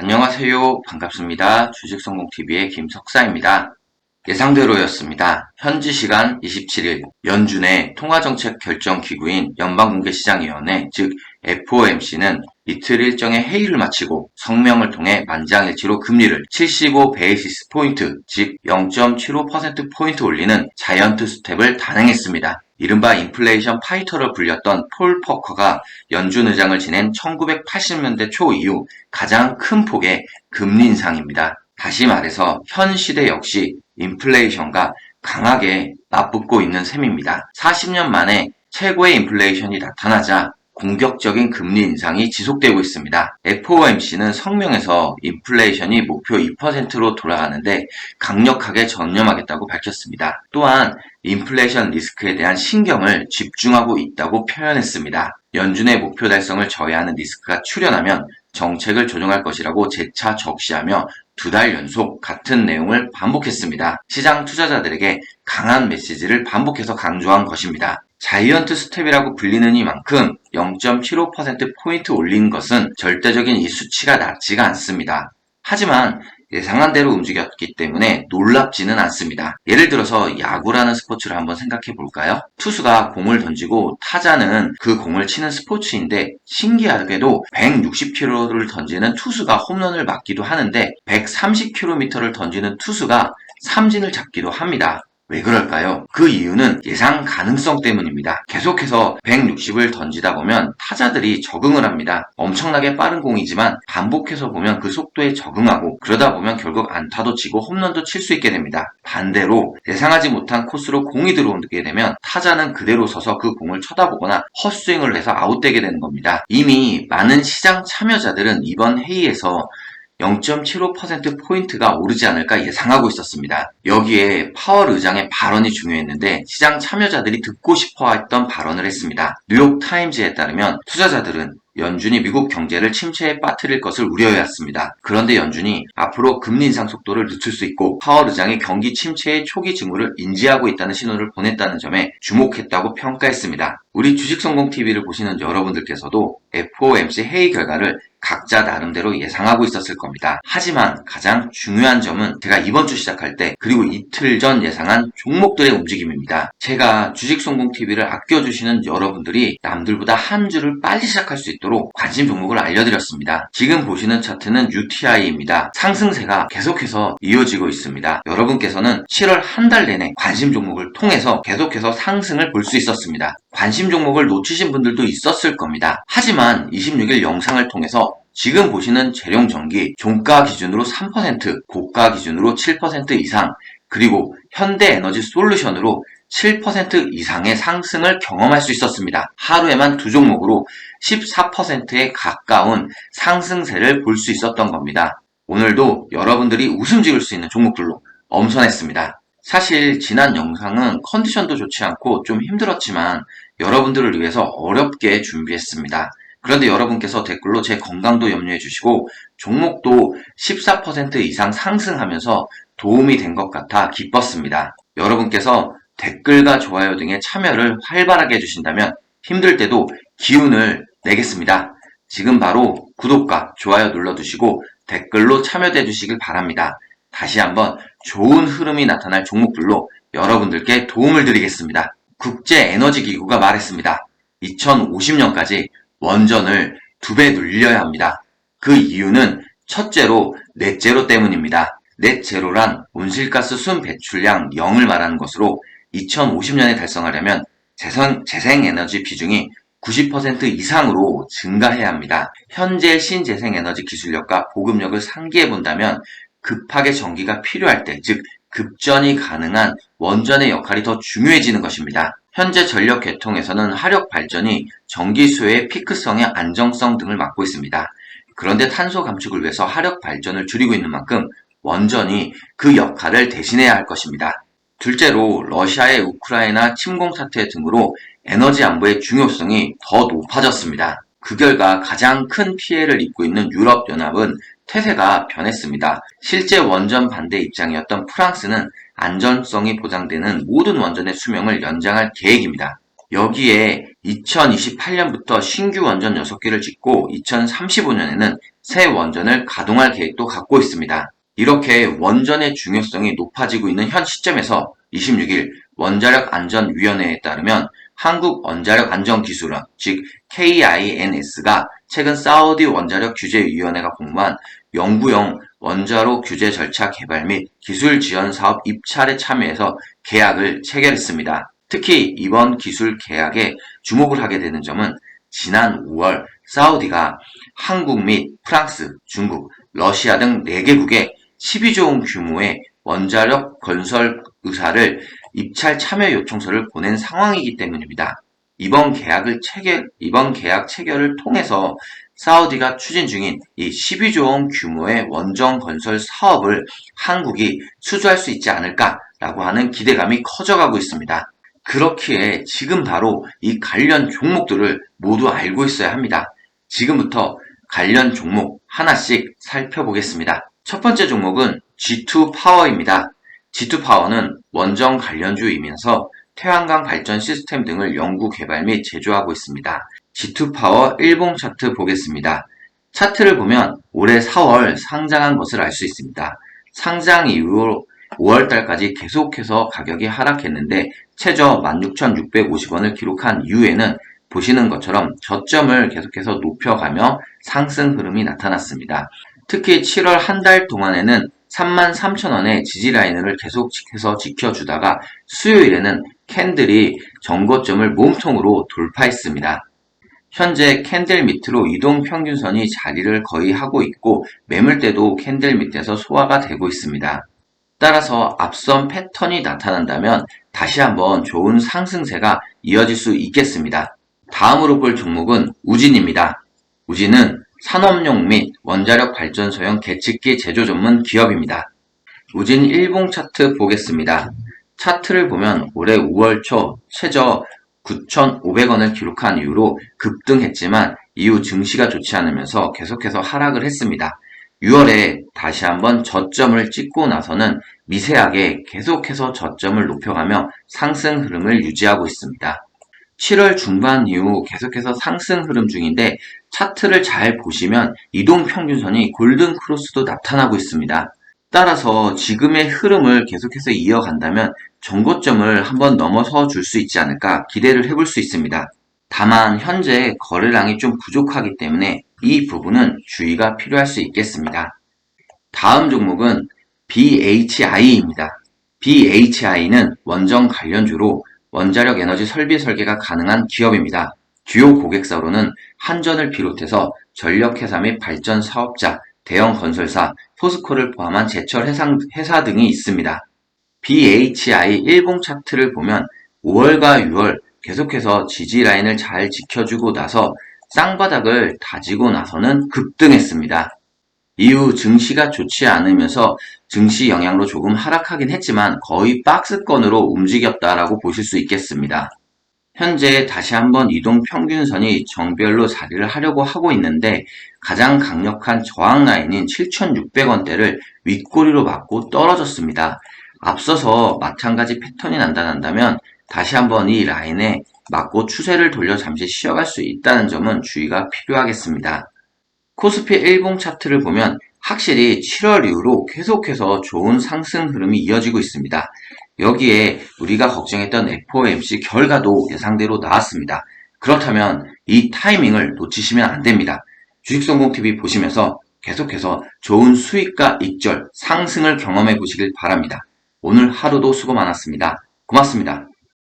안녕하세요. 반갑습니다. 주식성공TV의 김석사입니다. 예상대로였습니다. 현지 시간 27일 연준의 통화정책 결정 기구인 연방공개시장위원회 즉 FOMC는 이틀 일정의 회의를 마치고 성명을 통해 만장일치로 금리를 75 베이시스 포인트 즉 0.75%포인트 올리는 자이언트 스텝을 단행했습니다. 이른바 인플레이션 파이터로 불렸던 폴 퍼커가 연준 의장을 지낸 1980년대 초 이후 가장 큰 폭의 금리 인상입니다. 다시 말해서 현 시대 역시 인플레이션과 강하게 맞붙고 있는 셈입니다. 40년 만에 최고의 인플레이션이 나타나자 공격적인 금리 인상이 지속되고 있습니다. FOMC는 성명에서 인플레이션이 목표 2%로 돌아가는데 강력하게 전념하겠다고 밝혔습니다. 또한 인플레이션 리스크에 대한 신경을 집중하고 있다고 표현했습니다. 연준의 목표 달성을 저해하는 리스크가 출현하면 정책을 조정할 것이라고 재차 적시하며 두 달 연속 같은 내용을 반복했습니다. 시장 투자자들에게 강한 메시지를 반복해서 강조한 것입니다. 자이언트 스텝이라고 불리는 이만큼 0.75%포인트 올린 것은 절대적인 이 수치가 낮지가 않습니다. 하지만 예상한 대로 움직였기 때문에 놀랍지는 않습니다. 예를 들어서 야구라는 스포츠를 한번 생각해 볼까요? 투수가 공을 던지고 타자는 그 공을 치는 스포츠인데 신기하게도 160km를 던지는 투수가 홈런을 맞기도 하는데 130km를 던지는 투수가 삼진을 잡기도 합니다. 왜 그럴까요? 그 이유는 예상 가능성 때문입니다. 계속해서 160을 던지다 보면 타자들이 적응을 합니다. 엄청나게 빠른 공이지만 반복해서 보면 그 속도에 적응하고 그러다 보면 결국 안타도 치고 홈런도 칠 수 있게 됩니다. 반대로 예상하지 못한 코스로 공이 들어오게 되면 타자는 그대로 서서 그 공을 쳐다보거나 헛스윙을 해서 아웃되게 되는 겁니다. 이미 많은 시장 참여자들은 이번 회의에서 0.75%포인트가 오르지 않을까 예상하고 있었습니다. 여기에 파월 의장의 발언이 중요했는데 시장 참여자들이 듣고 싶어 했던 발언을 했습니다. 뉴욕 타임즈에 따르면 투자자들은 연준이 미국 경제를 침체에 빠뜨릴 것을 우려해왔습니다. 그런데 연준이 앞으로 금리 인상 속도를 늦출 수 있고 파월 의장이 경기 침체의 초기 징후를 인지하고 있다는 신호를 보냈다는 점에 주목했다고 평가했습니다. 우리 주식성공TV를 보시는 여러분들께서도 FOMC 회의 결과를 각자 나름대로 예상하고 있었을 겁니다. 하지만 가장 중요한 점은 제가 이번 주 시작할 때 그리고 이틀 전 예상한 종목들의 움직임입니다. 제가 주식성공TV를 아껴주시는 여러분들이 남들보다 한 주를 빨리 시작할 수 있도록 관심 종목을 알려드렸습니다. 지금 보시는 차트는 UTI입니다. 상승세가 계속해서 이어지고 있습니다. 여러분께서는 7월 한 달 내내 관심 종목을 통해서 계속해서 상승을 볼 수 있었습니다. 관심 종목을 놓치신 분들도 있었을 겁니다. 하지만 26일 영상을 통해서 지금 보시는 재룡전기 종가 기준으로 3%, 고가 기준으로 7% 이상, 그리고 현대에너지 솔루션으로 7% 이상의 상승을 경험할 수 있었습니다. 하루에만 두 종목으로 14%에 가까운 상승세를 볼 수 있었던 겁니다. 오늘도 여러분들이 웃음 지을 수 있는 종목들로 엄선했습니다. 사실 지난 영상은 컨디션도 좋지 않고 좀 힘들었지만 여러분들을 위해서 어렵게 준비했습니다. 그런데 여러분께서 댓글로 제 건강도 염려해 주시고 종목도 14% 이상 상승하면서 도움이 된 것 같아 기뻤습니다. 여러분께서 댓글과 좋아요 등의 참여를 활발하게 해주신다면 힘들 때도 기운을 내겠습니다. 지금 바로 구독과 좋아요 눌러두시고 댓글로 참여해 주시길 바랍니다. 다시 한번 좋은 흐름이 나타날 종목들로 여러분들께 도움을 드리겠습니다. 국제에너지기구가 말했습니다. 2050년까지 원전을 두 배 늘려야 합니다. 그 이유는 첫째로 넷제로 때문입니다. 넷제로란 온실가스 순 배출량 0을 말하는 것으로 2050년에 달성하려면 재생, 재생에너지 비중이 90% 이상으로 증가해야 합니다. 현재 신재생에너지 기술력과 보급력을 상기해 본다면 급하게 전기가 필요할 때, 즉 급전이 가능한 원전의 역할이 더 중요해지는 것입니다. 현재 전력 계통에서는 화력 발전이 전기 수요의 피크성의 안정성 등을 맡고 있습니다. 그런데 탄소 감축을 위해서 화력 발전을 줄이고 있는 만큼 원전이 그 역할을 대신해야 할 것입니다. 둘째로 러시아의 우크라이나 침공 사태 등으로 에너지 안보의 중요성이 더 높아졌습니다. 그 결과 가장 큰 피해를 입고 있는 유럽연합은 태세가 변했습니다. 실제 원전 반대 입장이었던 프랑스는 안전성이 보장되는 모든 원전의 수명을 연장할 계획입니다. 여기에 2028년부터 신규 원전 6개를 짓고 2035년에는 새 원전을 가동할 계획도 갖고 있습니다. 이렇게 원전의 중요성이 높아지고 있는 현 시점에서 26일 원자력 안전위원회에 따르면 한국 원자력 안전기술원, 즉 KINS가 최근 사우디 원자력 규제위원회가 공모한 영구형 원자로 규제 절차 개발 및 기술 지원 사업 입찰에 참여해서 계약을 체결했습니다. 특히 이번 기술 계약에 주목을 하게 되는 점은 지난 5월 사우디가 한국 및 프랑스, 중국, 러시아 등 4개국에 12조 원 규모의 원자력 건설 의사를 입찰 참여 요청서를 보낸 상황이기 때문입니다. 이번 계약을 체결, 이번 계약 체결을 통해서 사우디가 추진 중인 이 12조 원 규모의 원전 건설 사업을 한국이 수주할 수 있지 않을까라고 하는 기대감이 커져가고 있습니다. 그렇기에 지금 바로 이 관련 종목들을 모두 알고 있어야 합니다. 지금부터 관련 종목 하나씩 살펴보겠습니다. 첫 번째 종목은 G2 파워입니다. G2 파워는 원전 관련주이면서 태양광 발전 시스템 등을 연구 개발 및 제조하고 있습니다. G2 파워 일봉 차트 보겠습니다. 차트를 보면 올해 4월 상장한 것을 알 수 있습니다. 상장 이후 5월달까지 계속해서 가격이 하락했는데 최저 16,650원을 기록한 이후에는 보시는 것처럼 저점을 계속해서 높여가며 상승 흐름이 나타났습니다. 특히 7월 한 달 동안에는 33,000원의 지지 라인을 계속해서 지켜주다가 수요일에는 캔들이 정고점을 몸통으로 돌파했습니다. 현재 캔들 밑으로 이동 평균선이 자리를 거의 하고 있고 매물대도 캔들 밑에서 소화가 되고 있습니다. 따라서 앞선 패턴이 나타난다면 다시 한번 좋은 상승세가 이어질 수 있겠습니다. 다음으로 볼 종목은 우진입니다. 우진은 산업용 및 원자력 발전 소형 계측기 제조 전문 기업입니다. 우진 일봉 차트 보겠습니다. 차트를 보면 올해 5월 초 최저 9,500원을 기록한 이후로 급등했지만 이후 증시가 좋지 않으면서 계속해서 하락을 했습니다. 6월에 다시 한번 저점을 찍고 나서는 미세하게 계속해서 저점을 높여가며 상승 흐름을 유지하고 있습니다. 7월 중반 이후 계속해서 상승 흐름 중인데 차트를 잘 보시면 이동 평균선이 골든 크로스도 나타나고 있습니다. 따라서 지금의 흐름을 계속해서 이어간다면 정고점을 한번 넘어서 줄 수 있지 않을까 기대를 해볼 수 있습니다. 다만 현재 거래량이 좀 부족하기 때문에 이 부분은 주의가 필요할 수 있겠습니다. 다음 종목은 BHI입니다. BHI는 원전 관련주로 원자력 에너지 설비 설계가 가능한 기업입니다. 주요 고객사로는 한전을 비롯해서 전력회사 및 발전 사업자, 대형 건설사, 포스코를 포함한 제철 회사 등이 있습니다. BHI 일봉 차트를 보면 5월과 6월 계속해서 지지 라인을 잘 지켜주고 나서 쌍바닥을 다지고 나서는 급등했습니다. 이후 증시가 좋지 않으면서 증시 영향으로 조금 하락하긴 했지만 거의 박스권으로 움직였다라고 보실 수 있겠습니다. 현재 다시 한번 이동 평균선이 정별로 자리를 하려고 하고 있는데 가장 강력한 저항 라인인 7,600원대를 윗꼬리로 맞고 떨어졌습니다. 앞서서 마찬가지 패턴이 난다난다면 다시 한번 이 라인에 맞고 추세를 돌려 잠시 쉬어갈 수 있다는 점은 주의가 필요하겠습니다. 코스피 일봉 차트를 보면 확실히 7월 이후로 계속해서 좋은 상승 흐름이 이어지고 있습니다. 여기에 우리가 걱정했던 FOMC 결과도 예상대로 나왔습니다. 그렇다면 이 타이밍을 놓치시면 안 됩니다. 주식성공TV 보시면서 계속해서 좋은 수익과 익절, 상승을 경험해 보시길 바랍니다. 오늘 하루도 수고 많았습니다. 고맙습니다.